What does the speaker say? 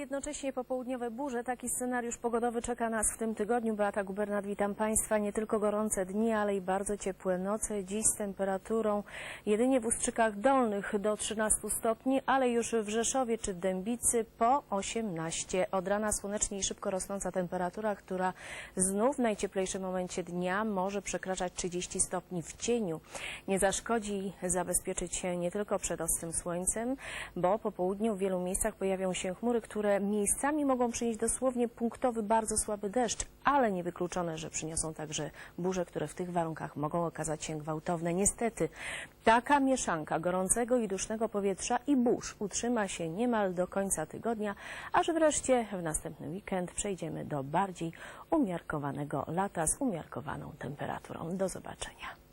jednocześnie popołudniowe burze. Taki scenariusz pogodowy czeka nas w tym tygodniu. Beata Gubernat, witam Państwa. Nie tylko gorące dni, ale i bardzo ciepłe noce. Dziś z temperaturą jedynie w Ustrzykach Dolnych do 13 stopni, ale już w Rzeszowie czy Dębicy po 18. Od rana słonecznie i szybko rosnąca temperatura, która znów w najcieplejszym momencie dnia może przekraczać 30 stopni w cieniu. Nie zaszkodzi zabezpieczyć się nie tylko przed ostrym słońcem, bo po południu w wielu miejscach pojawią się chmury, które miejscami mogą przynieść dosłownie punktowy, bardzo słaby deszcz, ale niewykluczone, że przyniosą także burze, które w tych warunkach mogą okazać się gwałtowne. Niestety, taka mieszanka gorącego i dusznego powietrza i burz utrzyma się niemal do końca tygodnia, aż wreszcie w następny weekend przejdziemy do bardziej umiarkowanego lata z umiarkowaną temperaturą. Do zobaczenia.